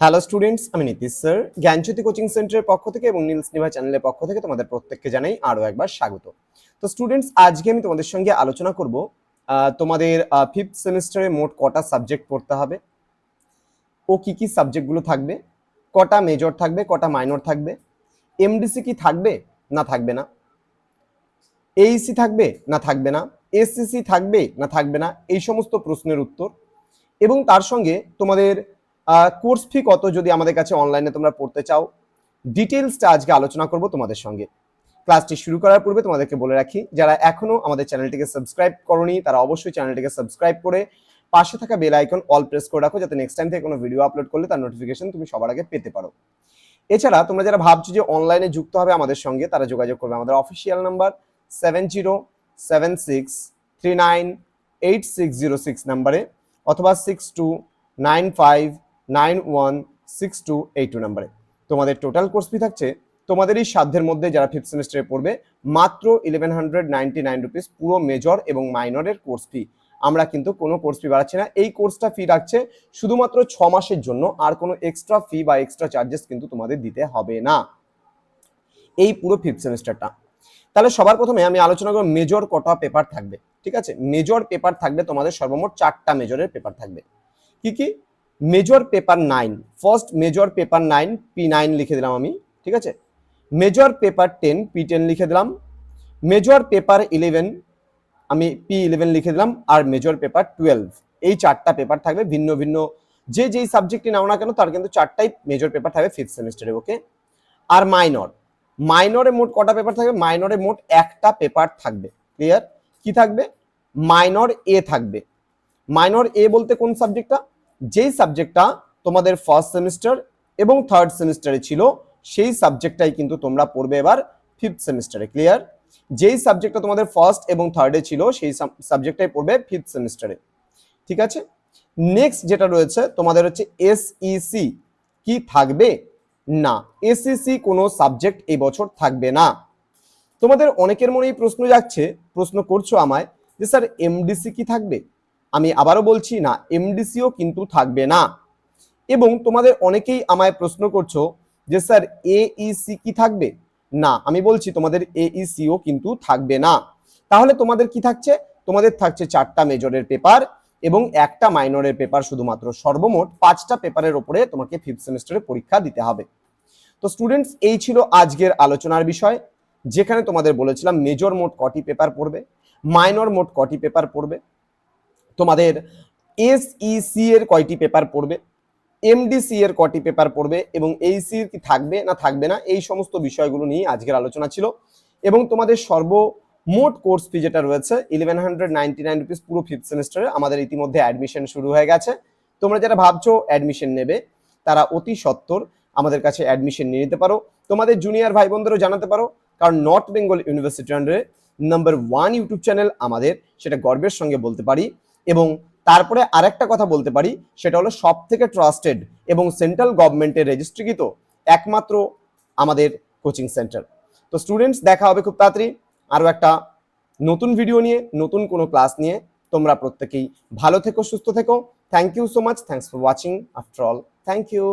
Hello students আমি Nitish sir জ্ঞানজ্যোতি coaching সেন্টারের পক্ষ থেকে এবং নীলস নিভা চ্যানেলের পক্ষ থেকে তোমাদের প্রত্যেককে জানাই আরও একবার স্বাগত। তো স্টুডেন্টস আজকে আমি তোমাদের সঙ্গে আলোচনা করব তোমাদের ফিফথ সেমিস্টারে মোট কটা সাবজেক্ট পড়তে হবে, ও কি কি সাবজেক্টগুলো থাকবে, কটা মেজর থাকবে, কটা মাইনর থাকবে এমডিসি কি থাকবে না থাকবে না এইসি থাকবে না থাকবে না এসসিসি থাকবে না থাকবে না, এই সমস্ত প্রশ্নের উত্তর এবং তার সঙ্গে তোমাদের কোর্স ফি কত যদি আমাদের কাছে অনলাইনে তোমরা পড়তে চাও? ডিটেলসটা আজকে আলোচনা করব তোমাদের সঙ্গে। ক্লাসটি শুরু করার পূর্বে তোমাদেরকে বলে রাখি, যারা এখনও আমাদের চ্যানেলটিকে সাবস্ক্রাইব করনি, তারা অবশ্যই চ্যানেলটিকে সাবস্ক্রাইব করে পাশে থাকা বেল আইকন অল প্রেস করে রাখো, যাতে নেক্সট টাইম থেকে কোনো ভিডিও আপলোড করলে তার নোটিফিকেশন তুমি সবার আগে পেতে পারো। এছাড়া তোমরা যারা ভাবছ যে অনলাইনে যুক্ত হবে আমাদের সঙ্গে, তারা যোগাযোগ করবে আমাদের official number seven zero seven six three nine eight six zero six নাম্বারে অথবা six two nine five nine one six two eight two নাম্বারে। তোমাদের টোটাল কোর্স ফি থাকছে তোমাদের এই সাধ্যের মধ্যে যারা ফিফথ সেমিস্টারে পড়বে, মাত্র eleven hundred ninety nine rupees পুরো মেজর এবং মাইনরের কোর্স ফি আমরা কিন্তু কোনো কোর্স ফি বাড়াচ্ছি না। এই কোর্সটা ফি রাখছে শুধুমাত্র ছ মাসের জন্য, আর কোনো এক্সট্রা ফি বা এক্সট্রা চার্জেস কিন্তু তোমাদের দিতে হবে না। এই পুরো ফিফথ সেমিস্টারটা তাহলে সবার প্রথমে আমি আলোচনা করব মেজর কটা পেপার থাকবে, ঠিক আছে? মেজর পেপার থাকবে তোমাদের সর্বমোট চারটা মেজরের পেপার থাকবে। কি কি? Major paper nine first major paper nine P nine লিখে দিলাম আমি, ঠিক আছে? Major paper ten P ten লিখে দিলাম। মেজর পেপার ইলেভেন আমি পি ইলেভেন লিখে দিলাম, আর মেজর পেপার টুয়েলভ এই চারটা পেপার থাকবে ভিন্ন ভিন্ন। যে যেই সাবজেক্টই নাও না কেন, তার কিন্তু চারটাই মেজর পেপার থাকবে ফিফথ সেমিস্টারে ওকে আর মাইনর মাইনরে মোট কটা পেপার থাকবে? মাইনরে মোট একটা পেপার থাকবে। ক্লিয়ার কি থাকবে? মাইনর এ থাকবে। মাইনর এ বলতে কোন সাবজেক্টটা যেই সাবজেক্টটা তোমাদের ফার্স্ট সেমিস্টার এবং থার্ড সেমিস্টারে ছিল, সেই সাবজেক্টটাই কিন্তু তোমরা পড়বে এবার ফিফথ সেমিস্টারে ক্লিয়ার যেই সাবজেক্টটা তোমাদের ফার্স্ট এবং থার্ডে ছিল, সেই সাবজেক্টটাই পড়বে ফিফথ সেমিস্টারে ঠিক আছে? নেক্সট যেটা রয়েছে, তোমাদের হচ্ছে এসইসি কি থাকবে? না এসইসি কোনো সাবজেক্ট এই বছর থাকবে না। তোমাদের অনেকের মনেই প্রশ্ন যাচ্ছে, প্রশ্ন করছ আমায় যে, স্যার এমডিসি কি থাকবে? আমি আবারও বলছি, না এমডিসিও কিন্তু থাকবে না। এবং তোমাদের অনেকেই আমায় প্রশ্ন করছ যে, স্যার এইসি কি থাকবে? না, আমি বলছি তোমাদের এইসিও কিন্তু থাকবে না। তাহলে তোমাদের কি থাকছে? তোমাদের থাকছে চারটা মেজরের পেপার এবং একটা মাইনরের পেপার শুধুমাত্র। সর্বমোট পাঁচটা পেপারের ওপরে তোমাকে ফিফথ সেমিস্টারে পরীক্ষা দিতে হবে। তো স্টুডেন্টস এই ছিল আজকের আলোচনার বিষয়। যেখানে তোমাদের বলেছিলাম মেজর মোট কটি পেপার পড়বে মাইনর মোট কটি পেপার পড়বে। তোমাদের এসইসি এর কয়টি পেপার পড়বে? এমডিসি এর কটি পেপার পড়বে? এবং এইসি কি থাকবে না থাকবে না? এই সমস্ত বিষয়গুলো নিয়ে আজকের আলোচনা ছিল। এবং তোমাদের সর্বমোট কোর্স ফি যেটা রয়েছে eleven hundred ninety nine rupees পুরো ফিফথ সেমিস্টারে আমাদের ইতিমধ্যে অ্যাডমিশন শুরু হয়ে গেছে। তোমরা যারা ভাবছ অ্যাডমিশন নেবে, তারা অতি সত্বর আমাদের কাছে অ্যাডমিশন নিয়ে নিতে পারো। তোমাদের জুনিয়র ভাই বোনদেরও জানাতে পারো, কারণ নর্থ বেঙ্গল ইউনিভার্সিটি আন্ডারে নাম্বার ওয়ান ইউটিউব চ্যানেল আমাদের, সেটা গর্বের সঙ্গে বলতে পারি। এবং তারপরে আরেকটা কথা বলতে পারি, সেটা হলো সব থেকে ট্রাস্টেড এবং সেন্ট্রাল গভর্নমেন্টের রেজিস্ট্রিকৃত একমাত্র আমাদের কোচিং সেন্টার তো স্টুডেন্টস দেখা হবে খুব তাড়াতাড়ি। আরও একটা নতুন ভিডিও নিয়ে, নতুন কোনো ক্লাস নিয়ে। তোমরা প্রত্যেকেই ভালো থেকো, সুস্থ থেকো। Thank you so much thanks for watching after all thank you